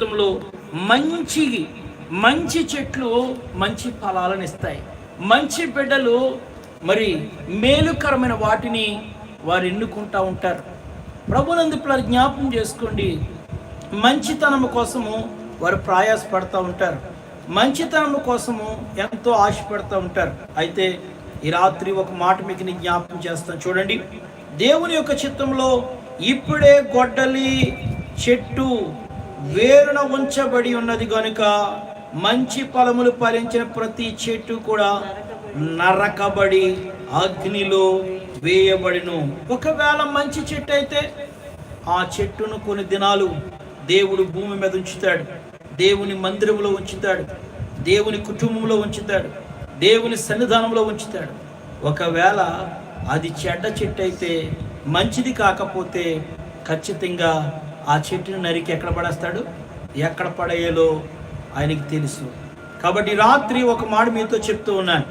జీవితంలో మంచి మంచి చెట్లు మంచి ఫలాలను ఇస్తాయి. మంచి బిడ్డలు మరి మేలుకరమైన వాటిని వారు ఎన్నుకుంటా ఉంటారు. ప్రభునందు జ్ఞాపం చేసుకోండి. మంచితనం కోసము వారు ప్రయాసపడుతూ ఉంటారు. మంచితనం కోసము ఎంతో ఆశపడుతూ ఉంటారు. అయితే ఈ రాత్రి ఒక మాట మీకు నేను జ్ఞాపం చేస్తాను. చూడండి. దేవుని యొక్క చిత్తంలో ఇప్పుడే గొడ్డలి చెట్టు వేరున ఉంచబడి ఉన్నది గనుక మంచి ఫలములు ఫలించిన ప్రతి చెట్టు కూడా నరకబడి అగ్నిలో వేయబడిను. ఒకవేళ మంచి చెట్టు అయితే ఆ చెట్టును కొన్ని దినాలు దేవుడు భూమి మీద ఉంచుతాడు. దేవుని మందిరంలో ఉంచుతాడు. దేవుని కుటుంబంలో ఉంచుతాడు. దేవుని సన్నిధానంలో ఉంచుతాడు. ఒకవేళ అది చెడ్డ చెట్టు అయితే మంచిది కాకపోతే ఖచ్చితంగా ఆ చెట్టుని నరికి ఎక్కడ పడేస్తాడు? ఎక్కడ పడేయాలో ఆయనకి తెలుసు. కాబట్టి రాత్రి ఒక మాట మీతో చెప్తూ ఉన్నాను.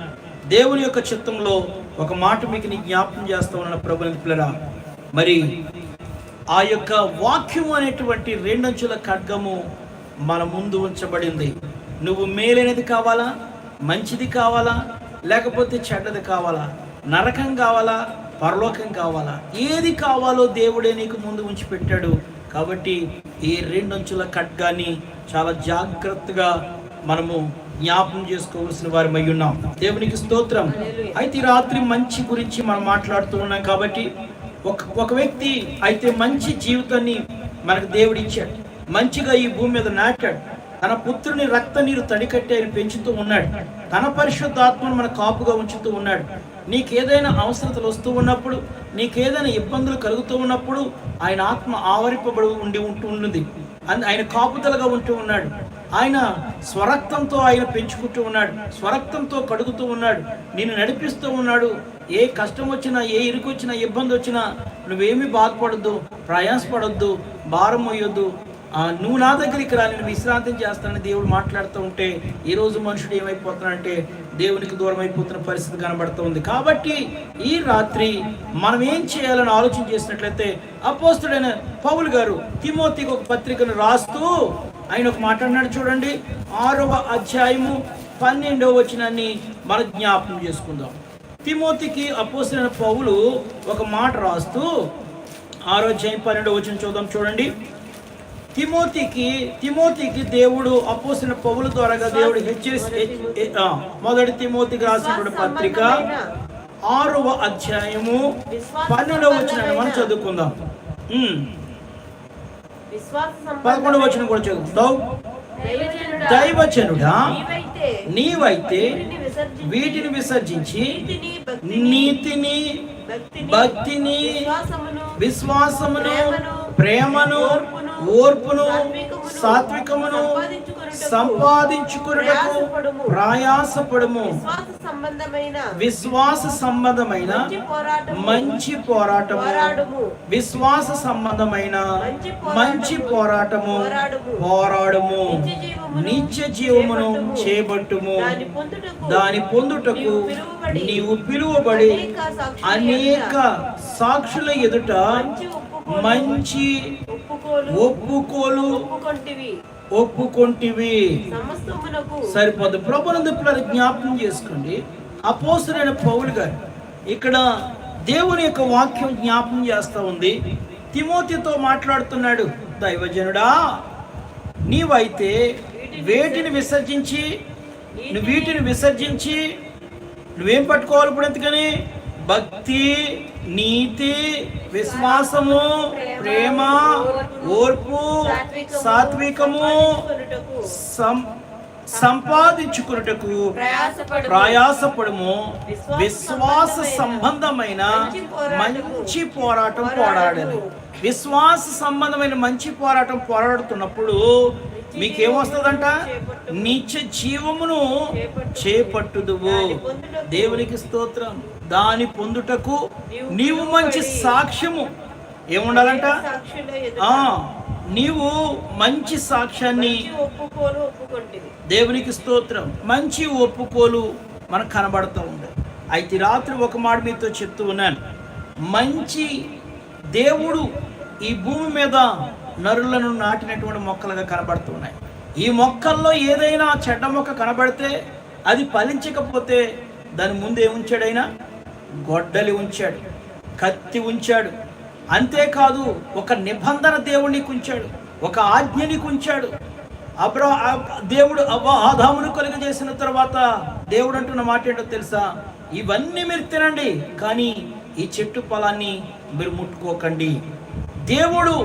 దేవుని యొక్క చిత్తంలో ఒక మాట మీకు నీ జ్ఞాపకం చేస్తూ ఉన్నాను ప్రభు పిల్లరా. మరి ఆ యొక్క వాక్యం అనేటువంటి రెండంచుల ఖడ్గము మన ముందు ఉంచబడింది. నువ్వు మేలైనది కావాలా? మంచిది కావాలా? లేకపోతే చెడ్డది కావాలా? నరకం కావాలా? పరలోకం కావాలా? ఏది కావాలో దేవుడే నీకు ముందు ఉంచి పెట్టాడు కాబట్టి ఈ రెండంచుల ఖడ్గాన్ని చాలా జాగ్రత్తగా మనము జ్ఞాపం చేసుకోవాల్సిన వారి ఉన్నాం. దేవునికి స్తోత్రం. అయితే రాత్రి మంచి గురించి మనం మాట్లాడుతూ ఉన్నాం కాబట్టి ఒక ఒక వ్యక్తి అయితే మంచి జీవితాన్ని మనకు దేవుడు ఇచ్చాడు మంచిగా ఈ భూమి మీద నాటాడు. తన పుత్రుని రక్త నీరు తడికట్టి ఆయన పెంచుతూ ఉన్నాడు. తన పరిశుద్ధాత్మను మన కాపుగా ఉంచుతూ ఉన్నాడు. నీకేదైనా అవసరతలు వస్తూ ఉన్నప్పుడు నీకేదైనా ఇబ్బందులు కలుగుతూ ఉన్నప్పుడు ఆయన ఆత్మ ఆవరింపబడి ఉండి ఉంటూ ఉంటుంది ఆయన కాపుదలగా ఉంటూ ఉన్నాడు. ఆయన స్వరక్తంతో ఆయన పెంచుకుంటూ ఉన్నాడు. స్వరక్తంతో కడుగుతూ ఉన్నాడు. నిన్ను నడిపిస్తూ ఉన్నాడు. ఏ కష్టం వచ్చినా ఏ ఇరుకు వచ్చినా ఇబ్బంది వచ్చినా నువ్వేమీ బాధపడద్దు ప్రయాసపడొద్దు భారం మొయ్యొద్దు నువ్వు నా దగ్గరికి రా నేను విశ్రాంతి చేస్తానని దేవుడు మాట్లాడుతూ ఉంటే ఈరోజు రోజు మనుషుడు ఏమైపోతున్నాడంటే దేవునికి దూరం అయిపోతున్న పరిస్థితి కనబడుతూ ఉంది. కాబట్టి ఈ రాత్రి మనం ఏం చేయాలని ఆలోచన చేసినట్లయితే అపోస్తుడైన పౌలు గారు తిమోతికి ఒక పత్రికను రాస్తూ ఆయన ఒక మాట అన్నాడు చూడండి. ఆరవ అధ్యాయము పన్నెండవ వచనాన్ని మన జ్ఞాపకం చేసుకుందాం. తిమోతికి అపోస్తుడైన పౌలు ఒక మాట రాస్తూ ఆరో అధ్యాయం పన్నెండవ వచనం చూద్దాం చూడండి. తిమోతికి తిమోతికి దేవుడు అపోసిన పౌల ద్వారాగా దేవుడు హెచ్చరిసి మొదటి తిమోతికి రాసినటువంటి పత్రిక ఆరవ అధ్యాయము పన్నెండవ వచ్చిన మనం చదువుకుందాం? పదకొండవ వచ్చిన కూడా చదువుకుందాం దైవజనుడా, దైవజనుడా నీవైతే వీటిని విసర్జించి నీతిని, భక్తిని, విశ్వాసమును, ప్రేమను ఓర్పును, సాత్వికమును, సంపాదించుకున్నటకు ప్రయాసపడుము. విశ్వాస సంబంధమైన మంచి పోరాటము. విశ్వాస సంబంధమైన మంచి పోరాటము పోరాడుము. నిత్య జీవమును చేపట్టుము. దాని పొందుటకు నీవు పిలువబడి అనేక సాక్షుల ఎదుట మంచి ఒప్పుకోలు ఒప్పుకొంటివి. సరిపోదు. ప్రభునందు పిల్లలు జ్ఞాపకం చేసుకోండి. అపోసరైన పౌలు గారు ఇక్కడ దేవుని యొక్క వాక్యం జ్ఞాపకం చేస్తా ఉంది. తిమోతితో మాట్లాడుతున్నాడు. దైవజనుడా నీవైతే వేటిని విసర్జించి నువ్వు వీటిని విసర్జించి నువ్వేం పట్టుకోవాలి ఇప్పుడు ఎందుకని? భక్తి నీతి విశ్వాసము ప్రేమ ఓర్పు సాత్వికము సం సంపాదించుకున్నటకు ప్రయాసపడము. విశ్వాస సంబంధమైన మంచి పోరాటం పోరాడను. విశ్వాస సంబంధమైన మంచి పోరాటం పోరాడుతున్నప్పుడు మీకేమొస్తుందంట? నిత్య జీవమును చేపట్టుదువు. దేవునికి స్తోత్రం. దాని పొందుటకు నీవు మంచి సాక్ష్యము. ఏముండాలంట? నీవు మంచి సాక్ష్యాన్ని దేవునికి స్తోత్రం. మంచి ఒప్పుకోలు మనకు కనబడుతూ ఉంది అయితే రాత్రి ఒక మాట మీతో చెప్తూ ఉన్నాను. మంచి దేవుడు ఈ భూమి మీద నరులను నాటినటువంటి మొక్కలుగా కనబడుతున్నాయి ఈ మొక్కల్లో ఏదైనా చెడ్డ మొక్క కనబడితే అది ఫలించకపోతే దాని ముందు ఏముంచాడైనా గొడ్డలి ఉంచాడు కత్తి ఉంచాడు. అంతేకాదు ఒక నిబంధన దేవుణ్ణి ఉంచాడు ఒక ఆజ్ఞని ఉంచాడు అబ్రా దేవుడు అవ్వ ఆదామును కలుగజేసిన తర్వాత దేవుడు అంటున్న మాట ఏంటో తెలుసా? ఇవన్నీ మీరు తినండి కానీ ఈ చెట్టు పొలాన్ని మీరు ముట్టుకోకండి. దేవుడు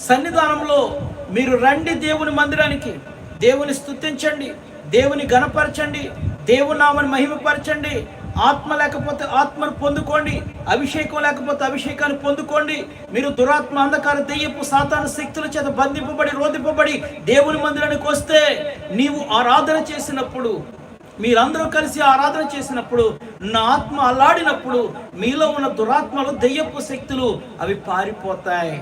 సన్నిధానంలో మీరు రండి దేవుని మందిరానికి దేవుని స్థుతించండి దేవుని గణపరచండి దేవునామని మహిమపరచండి ఆత్మ లేకపోతే ఆత్మను పొందుకోండి అభిషేకం లేకపోతే అభిషేకాన్ని పొందుకోండి. మీరు దురాత్మ అంధకార దెయ్యపు సాతాన శక్తుల చేత బంధింపబడి రోధింపబడి దేవుని మందిరానికి వస్తే నీవు ఆరాధన చేసినప్పుడు మీరందరూ కలిసి ఆరాధన చేసినప్పుడు నా ఆత్మ అల్లాడినప్పుడు మీలో ఉన్న దురాత్మలు దెయ్యపు శక్తులు అవి పారిపోతాయి.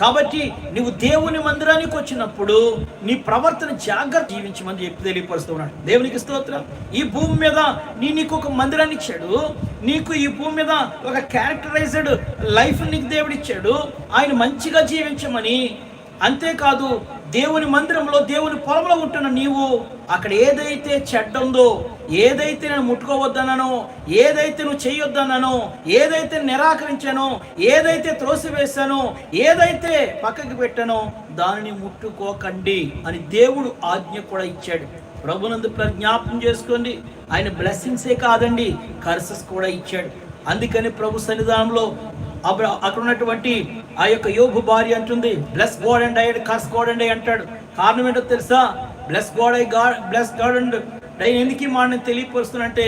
కాబట్టి నువ్వు దేవుని మందిరానికి వచ్చినప్పుడు నీ ప్రవర్తన జాగ్రత్త జీవించమని చెప్పి తెలియపరుస్తూ ఉన్నాడు. దేవునికి స్తోత్రం. ఈ భూమి మీద నీ నీకు ఒక మందిరాన్ని ఇచ్చాడు. నీకు ఈ భూమి మీద ఒక క్యారెక్టరైజ్డ్ లైఫ్ నీకు దేవుడిచ్చాడు ఆయన మంచిగా జీవించమని. అంతేకాదు దేవుని మందిరంలో దేవుని పొలంలో ఉంటున్న నీవు అక్కడ ఏదైతే చెడ్డ ఉందో ఏదైతే నేను ముట్టుకోవద్దన్నానో ఏదైతే నువ్వు చేయొద్దన్నానో ఏదైతే నిరాకరించానో ఏదైతే త్రోసివేశానో ఏదైతే పక్కకి పెట్టానో దానిని ముట్టుకోకండి అని దేవుడు ఆజ్ఞ కూడా ఇచ్చాడు. ప్రభునందు ప్ర- చేసుకోండి. ఆయన బ్లెస్సింగ్సే కాదండి కర్సెస్ కూడా ఇచ్చాడు. అందుకని ప్రభు సన్నిధానంలో అప్పుడు అక్కడ ఉన్నటువంటి ఆ యొక్క యోబు భార్య అంటుంది బ్లెస్ గాడ్ అండ్ అయ్యాడు కర్స్ గాడ్ అండ్ అంటాడు. కారణం ఏంటో తెలుసా? Bless God I God bless God and నేను ఎందుకు ఈ మాట తెలియపరుస్తున్నంటే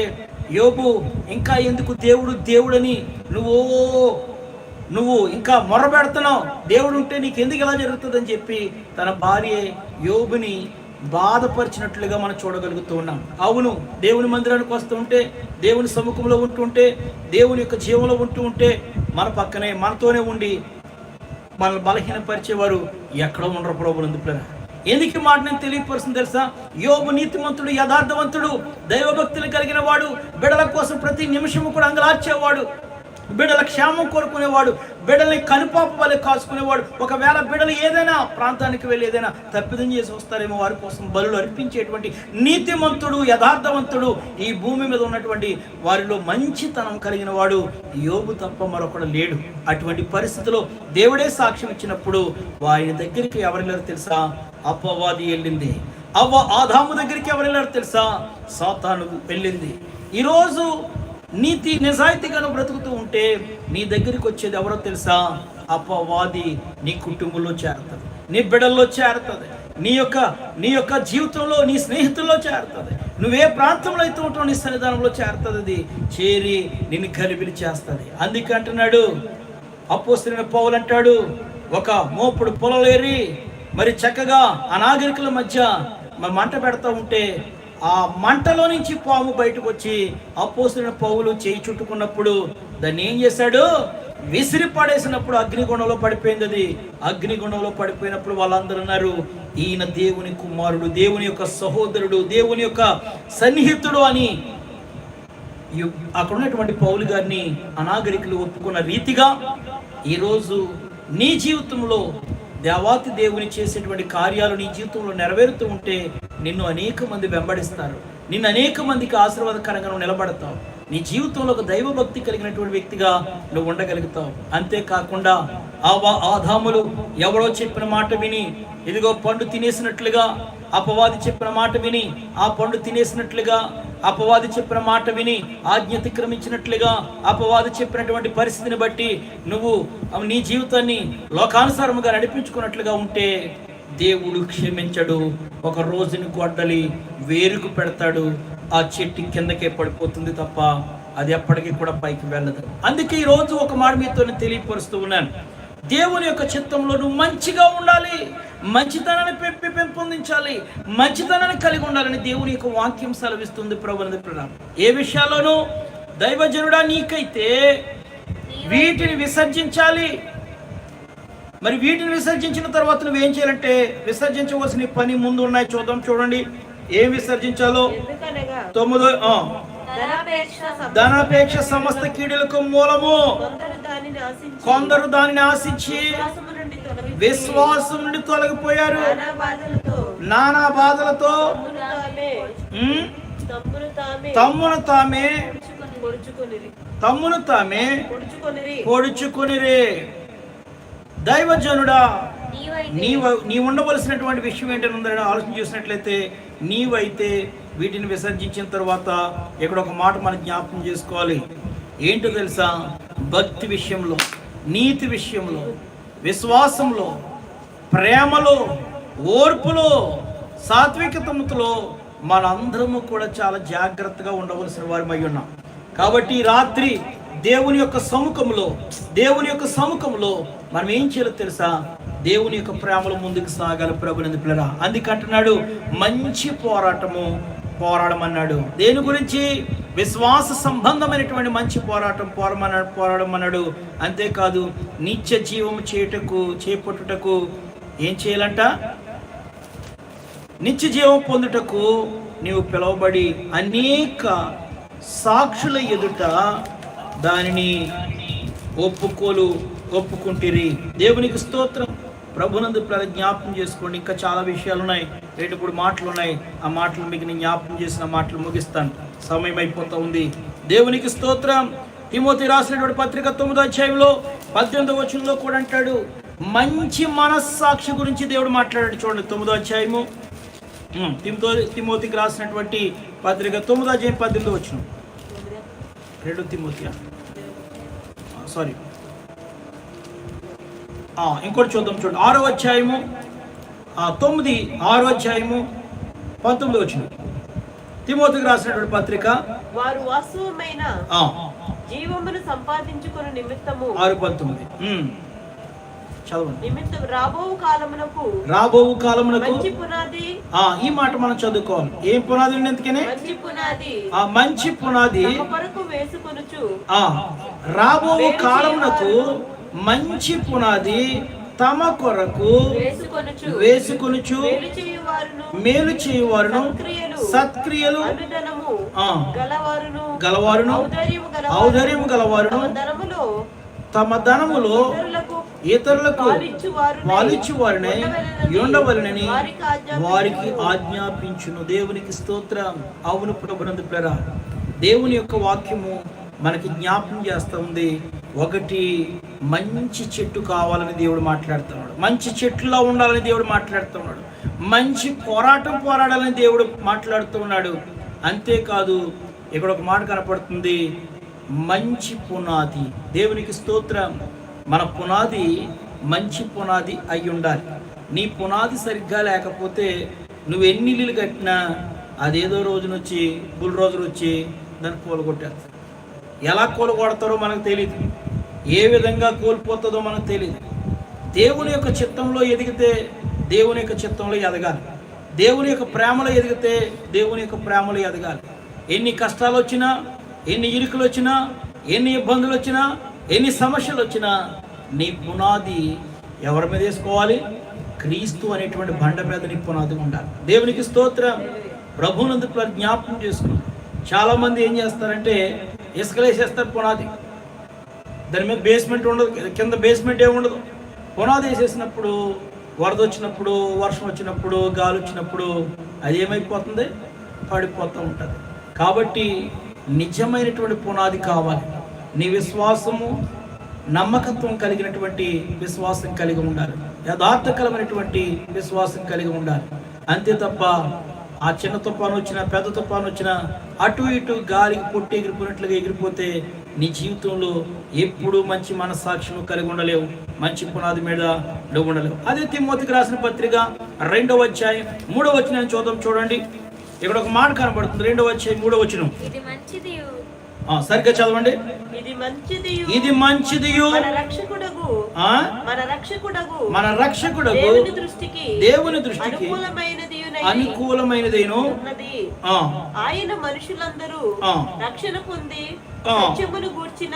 యోబు ఇంకా ఎందుకు దేవుడు దేవుడని నువ్వు నువ్వు ఇంకా మొర్ర పెడుతున్నావు దేవుడు ఉంటే నీకు ఎందుకు ఇలా జరుగుతుందని చెప్పి తన భార్య యోబుని బాధపరిచినట్లుగా మనం చూడగలుగుతూ ఉన్నాం. అవును దేవుని మందిరానికి వస్తూ ఉంటే దేవుని సముఖంలో ఉంటుంటే దేవుని యొక్క జీవంలో ఉంటూ ఉంటే మన పక్కనే మనతోనే ఉండి మనల్ని బలహీనపరిచేవారు ఎక్కడో ఉండరు ప్రభులు ఎందుకు ఎందుకు మాట నేను తెలియపరుస్తుంది తెలుసా? యోగు నీతిమంతుడు యథార్థవంతుడు దైవభక్తులు కలిగిన వాడు బిడల కోసం ప్రతి నిమిషము కూడా అంగలార్చేవాడు. బిడ్డల క్షేమం కోరుకునేవాడు బిడ్డల్ని కనుపాపు వల్ల కాసుకునేవాడు ఒకవేళ బిడ్డలు ఏదైనా ప్రాంతానికి వెళ్ళి ఏదైనా తప్పిదం చేసి వస్తారేమో వారి కోసం బలులు అర్పించేటువంటి నీతిమంతుడు యథార్థవంతుడు ఈ భూమి మీద ఉన్నటువంటి వారిలో మంచితనం కలిగిన వాడు యోగు తప్ప మరొకడు లేడు. అటువంటి పరిస్థితిలో దేవుడే సాక్ష్యం ఇచ్చినప్పుడు వారి దగ్గరికి ఎవరు తెలుసా? అపవాది వెళ్ళింది. అవ్వ ఆదాము దగ్గరికి ఎవరు తెలుసా? సాతాను వెళ్ళింది. ఈరోజు నీతి నిజాయితీగా బ్రతుకుతూ ఉంటే నీ దగ్గరికి వచ్చేది ఎవరో తెలుసా? అపవాది నీ కుటుంబంలో చేరుతుంది నీ బిడల్లో చేరుతుంది నీ యొక్క నీ యొక్క జీవితంలో నీ స్నేహితుల్లో చేరుతుంది నువ్వే ప్రాంతంలో అయితే ఉంటావు నీ సన్నిధానంలో చేరుతుంది అది చేరి నిన్ను కలిపిలి చేస్తుంది. అందుకే అంటున్నాడు అపోస్తున్న పౌలు అంటాడు ఒక మోపుడు పొలలేరి మరి చక్కగా అనాగరికుల మధ్య మరి మంట పెడతా ఉంటే ఆ మంటలో నుంచి పాము బయటకు వచ్చి అపోసిన పౌలు చేయి చుట్టుకున్నప్పుడు దాన్ని ఏం చేశాడు? విసిరి పడేసినప్పుడు అగ్నిగుణంలో పడిపోయింది అది. అగ్నిగుణంలో పడిపోయినప్పుడు వాళ్ళందరూ అన్నారు ఈయన దేవుని కుమారుడు దేవుని యొక్క సహోదరుడు దేవుని యొక్క సన్నిహితుడు అని. అక్కడ ఉన్నటువంటి పౌలు గారిని అనాగరికులు ఒప్పుకున్న రీతిగా ఈరోజు నీ జీవితంలో దేవాతి దేవుని చేసేటువంటి కార్యాలు నీ జీవితంలో నెరవేరుతూ ఉంటే నిన్ను అనేక మంది వెంబడిస్తారు. నిన్ను అనేక మందికి ఆశీర్వాదకరంగా నువ్వు నిలబడతావు. నీ జీవితంలో ఒక దైవభక్తి కలిగినటువంటి వ్యక్తిగా నువ్వు ఉండగలుగుతావు. అంతేకాకుండా ఆ ఆదాములు ఎవరో చెప్పిన మాట విని ఇదిగో పండు తినేసినట్లుగా అపవాది చెప్పిన మాట విని ఆ పండు తినేసినట్లుగా అపవాది చెప్పిన మాట విని ఆజ్ఞ అతిక్రమించినట్లుగా అపవాది చెప్పినటువంటి పరిస్థితిని బట్టి నువ్వు నీ జీవితాన్ని లోకానుసారముగా నడిపించుకున్నట్లుగా ఉంటే దేవుడు క్షమించడు. ఒక రోజుని గొడ్డలి వేరుకు పెడతాడు. ఆ చెట్టు కిందకే పడిపోతుంది తప్ప అది ఎప్పటికీ కూడా పైకి వెళ్ళదు. అందుకే ఈ రోజు ఒక మాట మీతో తెలియపరుస్తూ ఉన్నాను. దేవుని యొక్క చిత్తంలో నువ్వు మంచిగా ఉండాలి. మంచితనాన్ని పెంపి పెంపొందించాలి. మంచితనాన్ని కలిగి ఉండాలని దేవుని యొక్క వాక్యం సెలవిస్తుంది ప్రభుత్వ ప్రణామం. ఏ విషయాల్లోనూ దైవజనుడా నీకైతే వీటిని విసర్జించాలి. మరి వీటిని విసర్జించిన తర్వాత నువ్వేం చేయాలంటే విసర్జించవలసిన పని ముందు ఉన్నాయి. చూద్దాం చూడండి. ఏం విసర్జించాలో? తొమ్మిదో ధనాపేక్ష సమ- ధనాపేక్ష సమస్త కీడులకు మూలము. కొందరు దానిని ఆశించి కొందరు దానిని ఆశించి విశ్వాసము నుండి తొలగి విశ్వాసం నుండి తొలగిపోయారు. నానా బాధలతో తమ్మును తామే తమ్మును తామే పొడుచుకొనిరి. దైవజనుడా నీవ నీ ఉండవలసినటువంటి విషయం ఏంటని ఉందని ఆలోచన చేసినట్లయితే నీవైతే వీటిని విసర్జించిన తర్వాత ఇక్కడ ఒక మాట మనం జ్ఞాపకం చేసుకోవాలి. ఏంటో తెలుసా? భక్తి విషయంలో నీతి విషయంలో విశ్వాసంలో ప్రేమలో ఓర్పులో సాత్వికతలో మనందరము కూడా చాలా జాగ్రత్తగా ఉండవలసిన వారమై ఉన్నాం. కాబట్టి రాత్రి దేవుని యొక్క సముఖంలో దేవుని యొక్క సముఖంలో మనం ఏం చేయాలో తెలుసా? దేవుని యొక్క ప్రేమలో ముందుకు సాగాలి ప్రభునందు పిల్లరా. అందుకంటున్నాడు మంచి పోరాటము పోరాడమన్నాడు. దేని గురించి? విశ్వాస సంబంధమైనటువంటి మంచి పోరాటం పోరమన్నాడు పోరాడమన్నాడు. అంతేకాదు నిత్య జీవం చేయుటకు చేపట్టుటకు ఏం చేయాలంట? నిత్య జీవం పొందుటకు నీవు పిలువబడి అనేక సాక్షుల ఎదుట దానిని ఒప్పుకోలు ఒప్పుకుంటిరి. దేవునికి స్తోత్రం. ప్రభునందు జ్ఞాపకం చేసుకోండి. ఇంకా చాలా విషయాలు ఉన్నాయి రెండు మూడు మాటలు ఉన్నాయి ఆ మాటలు మీకు నేను జ్ఞాపకం చేసిన మాటలు ముగిస్తాను. సమయం అయిపోతా ఉంది. దేవునికి స్తోత్రం. తిమోతి రాసినటువంటి పత్రిక తొమ్మిదో అధ్యాయంలో పద్దెనిమిదో వచనంలో కూడా అంటాడు మంచి మనస్సాక్షి గురించి దేవుడు మాట్లాడాడు. చూడండి తొమ్మిదో అధ్యాయము. ఉమ్, తిమోతికి రాసినటువంటి పత్రిక తొమ్మిదో అధ్యాయం పద్దెనిమిదో వచ్చిన రెండు తిమోతి సారీ ఇంకోటి చూద్దాం చూడండి. ఆరో అధ్యాయము ఆ, తొమ్మిది ఆరో అధ్యాయము పంతొమ్మిది వచ్చిన తిమోతికి రాసినటువంటి పత్రిక వారు వాస్తవమైన ఆ, జీవమును సంపాదించుకుని నిమిత్తము. ఆరు పంతొమ్మిది. చదవండి. నిమిత్తం రాబో కాలమునకు రాబో కాలమునకు మంచి పునాది. ఆ ఈ మాట మనం చదువుకోవాలి. ఏం పునాది ఉంది ఎందుకనే మంచి పునాది. ఆ మంచి పునాది తమ కొరకు వేసుకొనుచు. ఆ రాబో కాలమునకు మంచి పునాది తమ కొరకు వేసుకొనుచు. మేలు చేయువారును. సత్క్రియలు. గలవారును. ఔదార్యము గలవారును. తమ ధనములో. ఇతరులకు పాలిచ్చు వారిని ఉండవలనని. వారికి ఆజ్ఞాపించును. దేవునికి స్తోత్రం. అవును ప్రభునందు ప్రేరా. దేవుని యొక్క వాక్యము మనకి జ్ఞాపం చేస్తూ ఉంది ఒకటి మంచి చెట్టు కావాలని దేవుడు మాట్లాడుతున్నాడు మంచి చెట్టులా ఉండాలని దేవుడు మాట్లాడుతున్నాడు మంచి పోరాటం పోరాడాలని దేవుడు మాట్లాడుతున్నాడు అంతేకాదు ఇక్కడ ఒక మాట కనపడుతుంది మంచి పునాది. దేవునికి స్తోత్రం. మన పునాది మంచి పునాది అయి ఉండాలి. నీ పునాది సరిగ్గా లేకపోతే నువ్వు ఎన్ని ఇల్లు కట్టినా అదేదో రోజునొచ్చి బుల్ రోజులు వచ్చి దాన్ని కూలగొట్టేస్తారు ఎలా కూలగొడతారో మనకు తెలియదు ఏ విధంగా కోల్పోతుందో మనకు తెలియదు దేవుని యొక్క చిత్తంలో ఎదిగితే దేవుని యొక్క చిత్తంలో ఎదగాలి. దేవుని యొక్క ప్రేమలో ఎదిగితే దేవుని యొక్క ప్రేమలో ఎదగాలి. ఎన్ని కష్టాలు వచ్చినా ఎన్ని ఇరుకులు వచ్చినా ఎన్ని ఇబ్బందులు వచ్చినా ఎన్ని సమస్యలు వచ్చినా నీ పునాది ఎవరి మీద వేసుకోవాలి? క్రీస్తు అనేటువంటి బండ మీద నీ పునాది ఉండాలి. దేవునికి స్తోత్రం. ప్రభునందు జ్ఞాపకం చేసుకుని చాలామంది ఏం చేస్తారంటే ఇసుకలేసేస్తారు పునాది. దాని మీద బేస్మెంట్ ఉండదు కింద బేస్మెంట్ ఏముండదు ఉండదు. పునాది వేసేసినప్పుడు వరద వచ్చినప్పుడు వర్షం వచ్చినప్పుడు గాలి వచ్చినప్పుడు అది ఏమైపోతుంది? పడిపోతూ ఉంటుంది. కాబట్టి నిజమైనటువంటి పునాది కావాలి. నీ విశ్వాసము నమ్మకత్వం కలిగినటువంటి విశ్వాసం కలిగి ఉండాలి. యథార్థకరమైనటువంటి విశ్వాసం కలిగి ఉండాలి. అంతే తప్ప ఆ చిన్న తుఫాను వచ్చినా పెద్ద తుఫాను వచ్చినా అటు ఇటు గాలికి పొట్టి ఎగిరిపోయినట్లుగా ఎగిరిపోతే నీ జీవితంలో ఎప్పుడు మంచి మనస్సాక్షి నువ్వు కలిగి ఉండలేవు. మంచి పునాది మీద నువ్వు ఉండలేవు. అదే తిమ్మోతికి రాసిన పత్రిక రెండవ అధ్యాయం మూడవ వచ్చిన చూద్దాం చూడండి. ఇక్కడ ఒక మాట కనబడుతుంది. రెండవ అధ్యాయం మూడవ వచ్చిన మంచిది. సరిగ్గా చదవండి. ఇది మంచిది. ఇది మంచిదియు మన రక్షకుడగు. ఆ, మన రక్షకుడగు. దృష్టికి దేవుని దృష్టికి అనుకూలమైనది అనుకూలమైనదైన ఆయన మనుషులందరూ. రక్షణ పొంది. సత్యమును గూర్చిన.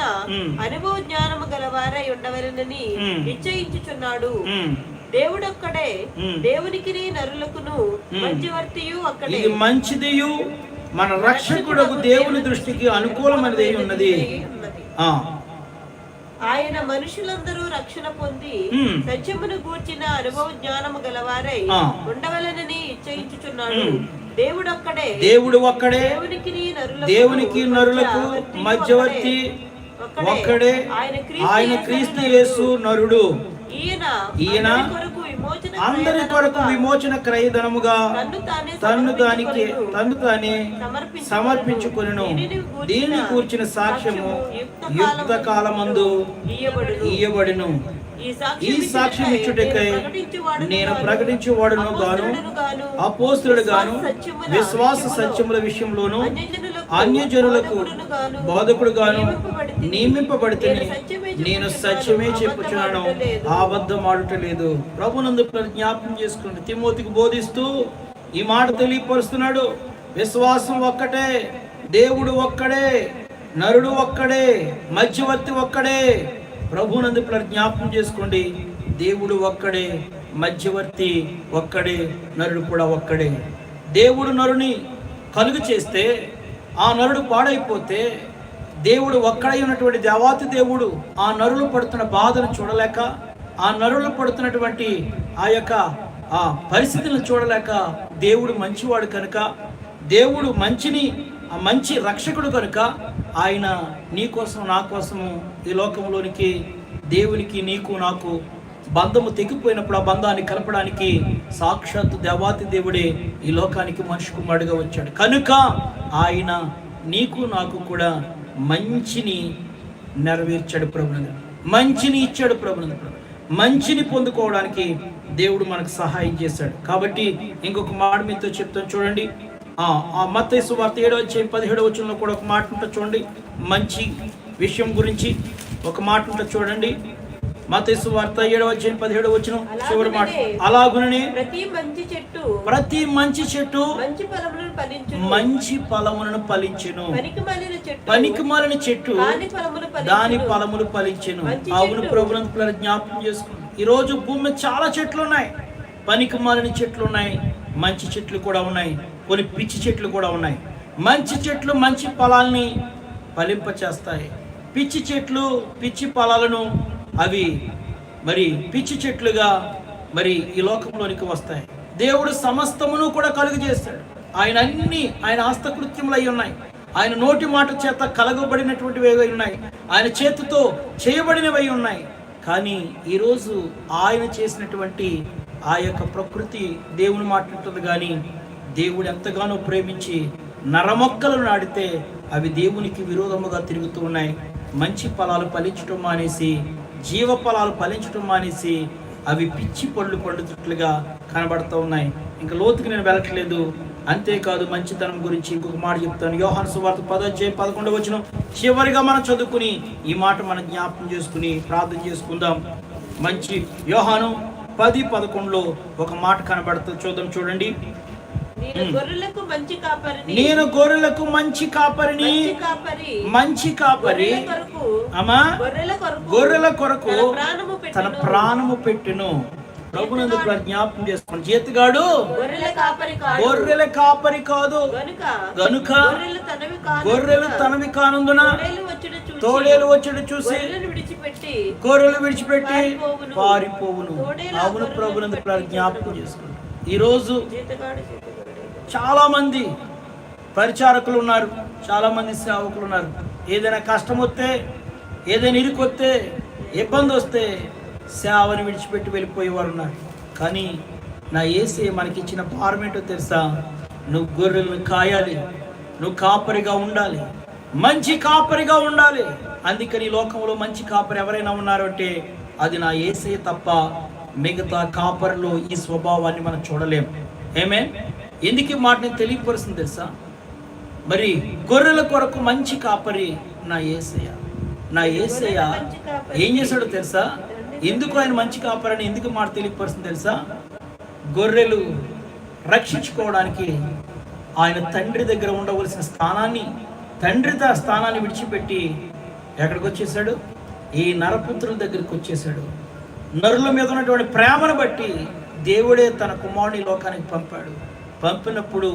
అనుభవ జ్ఞానము గలవారై ఉండవలనని. నిశ్చయించుచున్నాడు. దేవుడొక్కడే. దేవునికి నరులకును. మధ్యవర్తియు అక్కడే మంచిదియు మన రక్షకుడకు దేవుని దృష్టికి అనుకూలమైనది ఉన్నది ఉన్నది ఆ ఆయన మనుషులందరూ రక్షణ పొంది. సత్యమును గూర్చిన అనుభవ జ్ఞానము గలవారై. ఉండవలనని ఇచ్చయించుచున్నాడు దేవుడు ఒక్కడే. దేవునికి నరులకు దేవునికి నరులకు మధ్యవర్తి ఒక్కడే. ఆయన క్రీస్తు యేసు నరుడు. ఈయన ఈయన అందరి కొరకు విమోచన క్రయధనముగా తన్ను తానే తన్ను దానికి. తన్ను తానే సమర్పించుకొనెను. సమర్పించుకొనెను దీనిని కూర్చిన సాక్ష్యము సాక్ష్యము యుక్త కాలమందు ఇయ్యబడును. ఈ సాక్ష్యం ఇచ్చుటకై నేను ప్రకటించేవాడును గాను. అపోస్తులుడు గాను విశ్వాస సత్యముల విషయంలోను అన్యజనులకు బోధకుడు గాను నియమింపబడితే నేను సత్యమే చెప్పుచున్నాను అబద్ధం ఆడుట లేదు ప్రభునందు జ్ఞాపకం చేసుకోండి తిమోతికి బోధిస్తూ ఈ మాట తెలియపరుస్తున్నాడు. విశ్వాసం ఒక్కటే దేవుడు ఒక్కడే నరుడు ఒక్కడే మధ్యవర్తి ఒక్కడే ప్రభునందు జ్ఞాపకం చేసుకోండి. దేవుడు ఒక్కడే మధ్యవర్తి ఒక్కడే నరుడు కూడా ఒక్కడే. దేవుడు నరుని కలుగు చేస్తే ఆ నరుడు పాడైపోతే దేవుడు ఒక్కడై ఉన్నటువంటి దేవాతి దేవుడు ఆ నరులు పడుతున్న బాధను చూడలేక ఆ నరులు పడుతున్నటువంటి ఆ యొక్క ఆ పరిస్థితులను చూడలేక దేవుడు మంచివాడు కనుక దేవుడు మంచిని ఆ మంచి రక్షకుడు కనుక ఆయన నీ కోసం నా కోసము ఈ లోకంలోనికి దేవునికి నీకు నాకు బంధము తెగిపోయినప్పుడు ఆ బంధాన్ని కలపడానికి సాక్షాత్తు దేవాతి దేవుడే ఈ లోకానికి మనిషి కుమారుడుగా వచ్చాడు. కనుక ఆయన నీకు నాకు కూడా మంచిని నెరవేర్చాడు ప్రభునంద. మంచిని ఇచ్చాడు ప్రభునంద. మంచిని పొందుకోవడానికి దేవుడు మనకు సహాయం చేశాడు. కాబట్టి ఇంకొక మాట మీతో చెప్తాను. చూడండి ఆ ఆ మత్తయి సువార్త ఏడవ అధ్యాయం పదిహేడవ వచనంలో కూడా ఒక మాట ఉంటుంది చూడండి. మంచి విషయం గురించి ఒక మాట ఉంటుంది చూడండి. మత్తయి సువార్త ఏడవ అధ్యాయం పదిహేడవ వచనం చివరి మాట. అలాగుననే ప్రతి మంచి చెట్టు ప్రతి మంచి చెట్టు మంచి ఫలములను ఫలించును. మంచి ఫలములను ఫలించెను. పనికి మాలిన చెట్టు దాని ఫలములు ఫలించును. అవును. ప్రభుత్వం జ్ఞాపకం చేసుకోండి ఈ రోజు భూమి చాలా చెట్లు ఉన్నాయి. పనికి మాలిన చెట్లు ఉన్నాయి. మంచి చెట్లు కూడా ఉన్నాయి. కొన్ని పిచ్చి చెట్లు కూడా ఉన్నాయి. మంచి చెట్లు మంచి ఫలాల్ని ఫలింపచేస్తాయి. పిచ్చి చెట్లు పిచ్చి ఫలాలను అవి మరి పిచ్చి చెట్లుగా మరి ఈ లోకంలోనికి వస్తాయి. దేవుడు సమస్తమును కూడా కలుగు చేస్తాడు. ఆయన అన్ని ఆయన హస్తకృత్యములు అయి ఉన్నాయి. ఆయన నోటి మాట చేత కలగబడినటువంటివి అయి ఉన్నాయి. ఆయన చేతితో చేయబడినవి అయి ఉన్నాయి. కానీ ఈరోజు ఆయన చేసినటువంటి ఆ యొక్క ప్రకృతి దేవుని మాట్లాడుతుంది కానీ దేవుడు ఎంతగానో ప్రేమించి నరమొక్కలు నాడితే అవి దేవునికి విరోధముగా తిరుగుతూ ఉన్నాయి. మంచి ఫలాలు ఫలించటం మానేసి జీవ ఫలాలు ఫలించటం మానేసి అవి పిచ్చి పళ్ళు పండుతుట్లుగా కనబడుతూ ఉన్నాయి. ఇంకా లోతుకి నేను వెళ్ళట్లేదు. అంతేకాదు మంచితనం గురించి ఇంకొక మాట చెప్తాను. యోహాను సువార్త పదోధ్యాయం పదకొండవ వచ్చిన చివరిగా మనం చదువుకుని ఈ మాట మనం జ్ఞాపకం చేసుకుని ప్రార్థన చేసుకుందాం. మంచి యోహాను పది పదకొండులో ఒక మాట కనబడుతుంది చూద్దాం చూడండి. నేను గొర్రెలకు మంచి కాపరిని. నేను గొర్రెలకు మంచి కాపరిని. మంచి కాపరి. అమ్మా. గొర్రెల కొరకు. తన ప్రాణము పెట్టును. ప్రభునందు కూడా జ్ఞాపకం చేసుకోండి జీతగాడు గొర్రెల కాపరి కాదు. గనుక గొర్రెలు తనవి కానందున తోడేలు వచ్చుడు చూసి గొర్రెలు విడిచిపెట్టి పారిపోవును. అవును ప్రభునందు జ్ఞాపకం చేసుకోండి ఈరోజు చాలామంది పరిచారకులు ఉన్నారు చాలామంది సేవకులు ఉన్నారు. ఏదైనా కష్టం వస్తే ఏదైనా ఇరుకొస్తే ఇబ్బంది వస్తే సేవని విడిచిపెట్టి వెళ్ళిపోయేవారు ఉన్నారు. కానీ నా ఏసే మనకిచ్చిన ఇచ్చిన ఏంటో తెలుసా? నువ్వు గొర్రెలను కాయాలి నువ్వు కాపరిగా ఉండాలి మంచి కాపరిగా ఉండాలి. అందుకని ఈ లోకంలో మంచి కాపరి ఎవరైనా ఉన్నారంటే అది నా ఏసే తప్ప మిగతా కాపరిలో ఈ స్వభావాన్ని మనం చూడలేము ఏమే ఎందుకు ఈ మాట నేను తెలియపరుస్తుంది తెలుసా? మరి గొర్రెల కొరకు మంచి కాపరి నా ఏసయ్య. నా ఏసయ్య ఏం చేశాడో తెలుసా? ఎందుకు ఆయన మంచి కాపరని ఎందుకు మాట తెలియపరుస్తుంది తెలుసా? గొర్రెలు రక్షించుకోవడానికి ఆయన తండ్రి దగ్గర ఉండవలసిన స్థానాన్ని తండ్రి తన స్థానాన్ని విడిచిపెట్టి ఎక్కడికి వచ్చేసాడు ఈ నరపుత్రుల దగ్గరికి వచ్చేసాడు నరుల మీద ఉన్నటువంటి ప్రేమను బట్టి దేవుడే తన కుమారుని లోకానికి పంపాడు. పంపినప్పుడు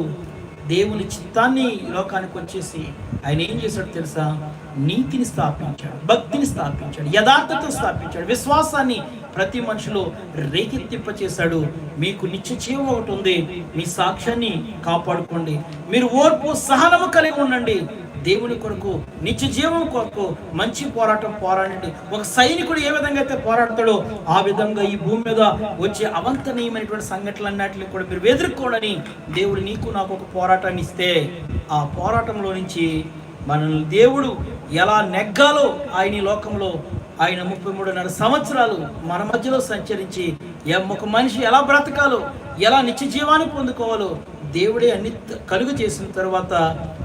దేవుని చిత్తాన్ని లోకానికి వచ్చేసి ఆయన ఏం చేశాడు తెలుసా? నీతిని స్థాపించాడు భక్తిని స్థాపించాడు యథార్థతను స్థాపించాడు విశ్వాసాన్ని ప్రతి మనిషిలో రేకెత్తింప చేశాడు మీకు నిత్య జీవం ఒకటి ఉంది. మీ సాక్ష్యాన్ని కాపాడుకోండి. మీరు ఓర్పు సహనము కలిగి ఉండండి. దేవుని కొరకు నిత్య జీవం కొరకు మంచి పోరాటం పోరాడండి. ఒక సైనికుడు ఏ విధంగా అయితే పోరాడతాడో ఆ విధంగా ఈ భూమి మీద వచ్చే అవంతనీయమైనటువంటి సంఘటనలన్నిటిని కూడా మీరు ఎదుర్కోడని దేవుడు నీకు నాకు ఒక పోరాటాన్ని ఇస్తే ఆ పోరాటంలో నుంచి మనల్ని దేవుడు ఎలా నెగ్గాలో ఆయన లోకంలో ఆయన ముప్పై మూడున్నర సంవత్సరాలు మన మధ్యలో సంచరించి ఒక మనిషి ఎలా బ్రతకాలో ఎలా నిత్య జీవాన్ని పొందుకోవాలో దేవుడే అన్ని కలుగు చేసిన తర్వాత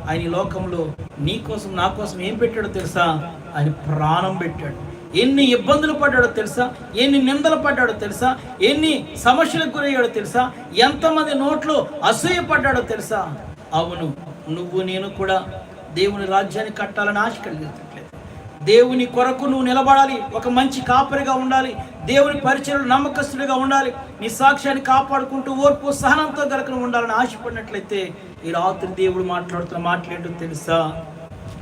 ఆయన ఈ లోకంలో నీ కోసం నా కోసం ఏం పెట్టాడో తెలుసా? ఆయన ప్రాణం పెట్టాడు. ఎన్ని ఇబ్బందులు పడ్డాడో తెలుసా? ఎన్ని నిందలు పడ్డాడో తెలుసా? ఎన్ని సమస్యలకు గురయ్యాడో తెలుసా? ఎంతమంది నోట్లో అసూయ పడ్డాడో తెలుసా? అవును నువ్వు నేను కూడా దేవుని రాజ్యాన్ని కట్టాలని ఆశ కలిగించట్లేదు దేవుని కొరకు నువ్వు నిలబడాలి. ఒక మంచి కాపరిగా ఉండాలి. దేవుని పరిచయలు నమ్మకస్తుడిగా ఉండాలి. నీ సాక్ష్యాన్ని కాపాడుకుంటూ ఓర్పు సహనంతో గలక ఉండాలని ఆశపడినట్లయితే ఈ రాత్రి దేవుడు మాట్లాడుతున్న మాట్లాడటం తెలుసా?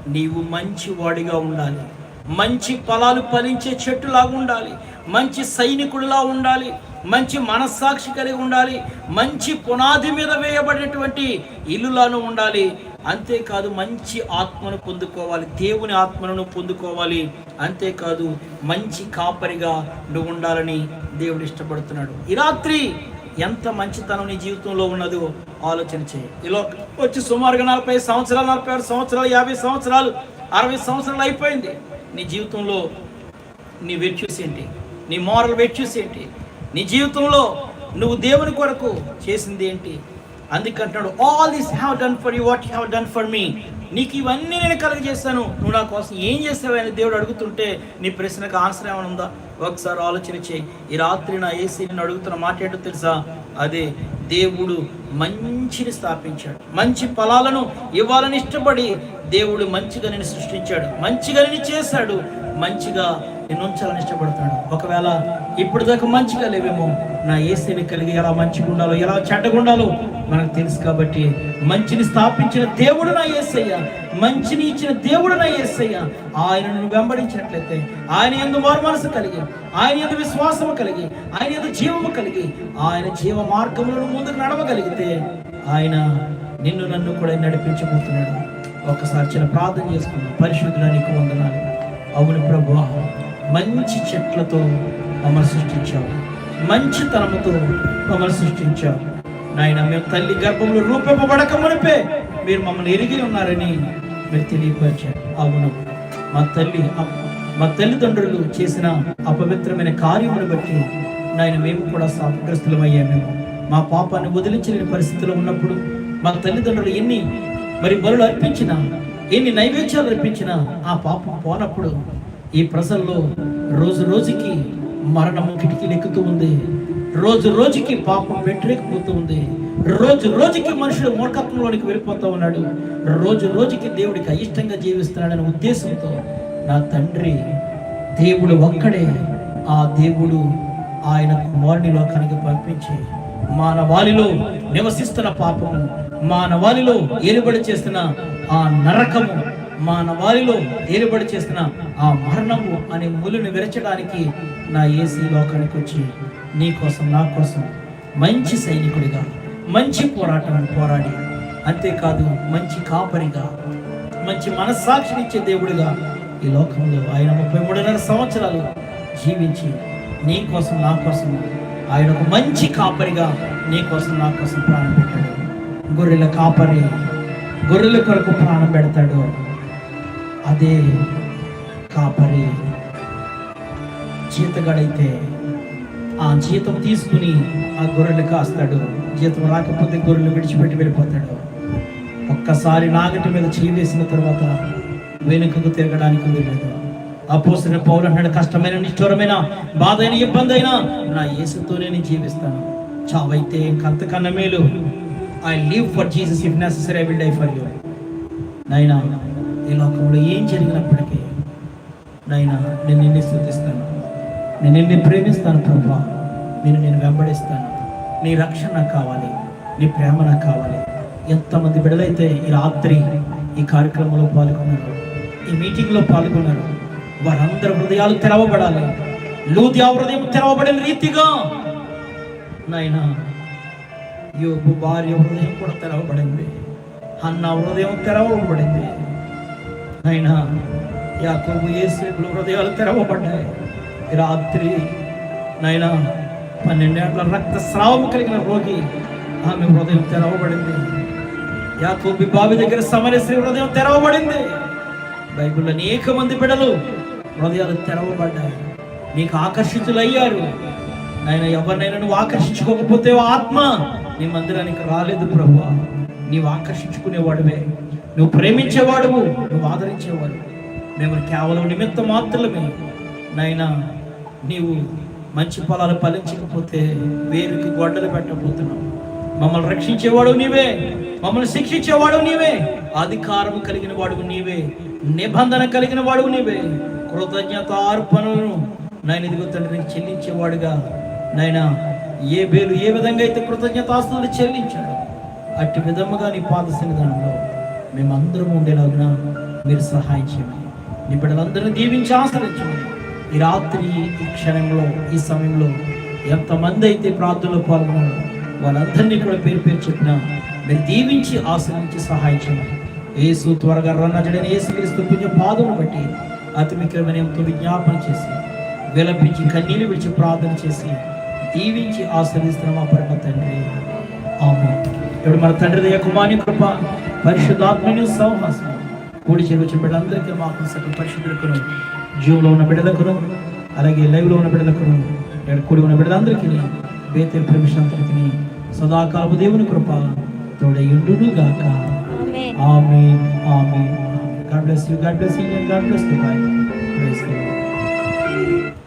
నీవు మంచి వాడిగా ఉండాలి. మంచి ఫలాలు ఫలించే చెట్టులాగా ఉండాలి. మంచి సైనికుడిలా ఉండాలి. మంచి మనస్సాక్షి కలిగి ఉండాలి. మంచి పునాది మీద వేయబడినటువంటి ఇల్లులాను ఉండాలి. అంతేకాదు మంచి ఆత్మను పొందుకోవాలి దేవుని ఆత్మను పొందుకోవాలి. అంతేకాదు మంచి కాపరిగా నువ్వు ఉండాలని దేవుడు ఇష్టపడుతున్నాడు. ఈ రాత్రి ఎంత మంచితనం నీ జీవితంలో ఉన్నదో ఆలోచన చేయి. ఇలా వచ్చి సుమారుగా నలభై సంవత్సరాలు నలభై ఆరు సంవత్సరాలు యాభై సంవత్సరాలు అరవై సంవత్సరాలు అయిపోయింది. నీ జీవితంలో నీ వెర్చ్యూస్ ఏంటి నీ మోరల్ వెర్చ్యూస్ ఏంటి నీ జీవితంలో నువ్వు దేవుని కొరకు చేసింది ఏంటి? అందుకంటున్నాడు all this have done for you what have done for me నీకు ఇవన్నీ నేను కలుగజేస్తాను నువ్వు నా కోసం ఏం చేస్తావని దేవుడు అడుగుతుంటే నీ ప్రశ్నకు ఆన్సర్ ఏమైనా ఉందా? ఒకసారి ఆలోచన చేయి. ఈ రాత్రి నా ఏసీ నేను అడుగుతున్న మాట ఏంటో తెలుసా? అదే దేవుడు మంచిని స్థాపించాడు. మంచి ఫలాలను ఇవ్వాలని ఇష్టపడి దేవుడు మంచిగా నేను సృష్టించాడు. మంచిగా నేను చేశాడు. మంచిగా నేను ఉంచాలని ఇష్టపడుతున్నాడు. ఒకవేళ ఇప్పుడు దాకా మంచిగా లేవేమో నా ఏసీని కలిగి ఎలా మంచిగా ఉండాలో ఎలా చెడ్డగా ఉండాలో మనకు తెలుసు కాబట్టి మంచిని స్థాపించిన దేవుడు నా ఏసయ్య మంచిని ఇచ్చిన దేవుడు నా ఏసయ్య ఆయనను వెంబడించినట్లయితే ఆయన ఎందు మారు మనసు కలిగి ఆయన ఎందు విశ్వాసము కలిగి ఆయన ఎందు జీవము కలిగి ఆయన జీవ మార్గములను ముందుకు నడవగలిగితే ఆయన నిన్ను నన్ను కూడా నడిపించబోతున్నాడు. ఒకసారి చిన్న ప్రార్థన చేసుకున్నాం పరిశుద్ధుడానికి వందనాలు. అవును ప్రభు. మంచి చెట్లతో మమ్మల్ని సృష్టించావు. మంచి తనముతో మమ్మల్ని సృష్టించావు. నాయన మేము తల్లి గర్భంలో రూపింపబడక మునిపే మీరు మమ్మల్ని ఎరిగి ఉన్నారని మీరు తెలియపరిచారు. అవును మా తల్లి మా తల్లిదండ్రులు చేసిన అపవిత్రమైన కార్యమును బట్టి నాయన మేము కూడా శాపగ్రస్తులమయ్యామేమో మా పాపాన్ని వదిలించలేని పరిస్థితిలో ఉన్నప్పుడు మా తల్లిదండ్రులు ఎన్ని మరి బరులు అర్పించినా ఎన్ని నైవేద్యాలు అర్పించినా ఆ పాపం పోనప్పుడు ఈ ప్రజల్లో రోజు రోజుకి మరణము కిటికీలు ఎక్కుతూ ఉంది. రోజు రోజుకి పాపం వెంటరేకపోతూ ఉంది. రోజు రోజుకి మనుషుడు మూర్ఖత్వంలోనికి వెళ్ళిపోతూ ఉన్నాడు. రోజు రోజుకి దేవుడికి అయిష్టంగా జీవిస్తున్నాడనే ఉద్దేశంతో నా తండ్రి దేవుడు ఒక్కడే. ఆ దేవుడు ఆయన కుమారుని లోకానికి పంపించి మానవాళిలో నివసిస్తున్న పాపము మానవాళిలో ఏలుబడి చేస్తున్న ఆ నరకము మానవాళిలో ఏలుబడి చేసిన ఆ మరణము అనే ములుని విరచడానికి నా ఏసీ లోకానికి వచ్చి నీ కోసం నా కోసం మంచి సైనికుడిగా మంచి పోరాటం పోరాడి అంతేకాదు మంచి కాపరిగా మంచి మనస్సాక్షినిచ్చే దేవుడిగా ఈ లోకంలో ఆయన ముప్పై మూడున్నర సంవత్సరాలు జీవించి నీ కోసం నా కోసం ఆయన ఒక మంచి కాపరిగా నీ కోసం నా కోసం ప్రాణం పెట్టాడు. గొర్రెల కాపరి గొర్రెల కొరకు ప్రాణం పెడతాడు. అదే కాపరి జీతగాడైతే ఆ జీతం తీసుకుని ఆ గొర్రెలు కాస్తాడు. జీతం రాకపోతే గొర్రెలు విడిచిపెట్టి వెళ్ళిపోతాడు. ఒక్కసారి నాగటి మీద చేయి వేసిన తర్వాత వెనుకకు తిరగడానికి ఆ అపోసిన పౌరు అన్నాడు కష్టమైన నిష్ఠూరమైన బాధ అయిన ఇబ్బంది అయినా నా యేసుతోనే నేను జీవిస్తాను. చావైతే ఇంకంతకన్నా మేలు. I live for Jesus if necessary I will die for you నైనా ఈ లోకంలో ఏం జరిగినప్పటికీ నైనా నేను నిన్ను స్థుతిస్తాను. నేను నిన్ను ప్రేమిస్తాను ప్రభా. నేను నేను వెంబడిస్తాను. నీ రక్షణ నాకు కావాలి. నీ ప్రేమ నాకు కావాలి. ఎంతమంది బిడ్డలైతే ఈ రాత్రి ఈ కార్యక్రమంలో పాల్గొన్నారు ఈ మీటింగ్లో పాల్గొన్నారు వారందరి హృదయాలు తెరవబడాలి. లూదియా హృదయం తెరవబడిన రీతిగా నాయనా యోగు భార్య హృదయం కూడా తెరవబడింది. అన్న హృదయం తెరవబడింది. అయినా యాకోబు ఏసేపులు హృదయాలు తెరవబడ్డాయి. రాత్రి నైనా పన్నెండేళ్ళ రక్తస్రావం కలిగిన రోగి ఆమె హృదయం తెరవబడింది. యాకోబి బావి దగ్గర సమరశ్రీ హృదయం తెరవబడింది. బైబిల్ అనేక మంది బిడలు హృదయాలు తెరవబడ్డాయి. నీకు ఆకర్షితులయ్యారు. నైనా ఎవరినైనా నువ్వు ఆకర్షించుకోకపోతే ఆత్మ నీ మందిరానికి రాలేదు ప్రభు. నీవు ఆకర్షించుకునేవాడువే. నువ్వు ప్రేమించేవాడువు నువ్వు ఆదరించేవాడు మేము కేవలం నిమిత్త మాత్రమే. నైనా నీవు మంచి పొలాలు ఫలించకపోతే వేరుకి గొడ్డలు పెట్టబోతున్నావు మమ్మల్ని రక్షించేవాడు నీవే మమ్మల్ని శిక్షించేవాడు నీవే. అధికారం కలిగిన వాడు నీవే నిబంధన కలిగిన వాడు నీవే. కృతజ్ఞత అర్పణను నాయన ఇదిగో తండ్రి నీకు చెల్లించేవాడుగా. నాయన ఏ బేలు ఏ విధంగా అయితే కృతజ్ఞతాస్తులు చెల్లించాడు అట్టి విధముగా నీ పాద సన్నిధానంలో మేమందరం ఉండేలాగున మీరు సహాయం చేయండి నీ దీవించి ఆశ్రయించండి. ఈ రాత్రి ఈ క్షణంలో ఈ సమయంలో ఎంతమంది అయితే ప్రార్థనలో పాల్గొన్నారో వాళ్ళందరినీ కూడా పేరు పేరు చెప్పిన మీరు దీవించి ఆశ్రయించి సహాయం చేయమని ఏసు త్వరగా రన్నజడని ఏసుక్రీస్తు పుణ్య పాదమును బట్టి అతి మిక్రమణ్యంతో విజ్ఞాపన చేసి విలపించి కన్నీళ్ళు విడిచి ప్రార్థన చేసి దీవించి ఆశ్రయిస్తున్న మా పరమ తండ్రి. ఆమె ఇప్పుడు మన తండ్రి దయ కుమాని కృప పరిశుద్ధాత్మని సౌహాసం కూడి చేరువచ్చిన బిడ్డలందరికీ మాకు సకల పరిశుద్ధులకును జీవంలో ఉన్న బిడ్డలకును అలాగే లైవ్లో ఉన్న బిడ్డలకును ఇక్కడ కూడి ఉన్న బిడ్డలందరికీ బేతేలు ప్రమిషంతరికి సదాకాలపు దేవుని కృప తోడయుండును గాక ఆమేన్ ఆమేన్. God bless you God bless you God bless you bye praise the Lord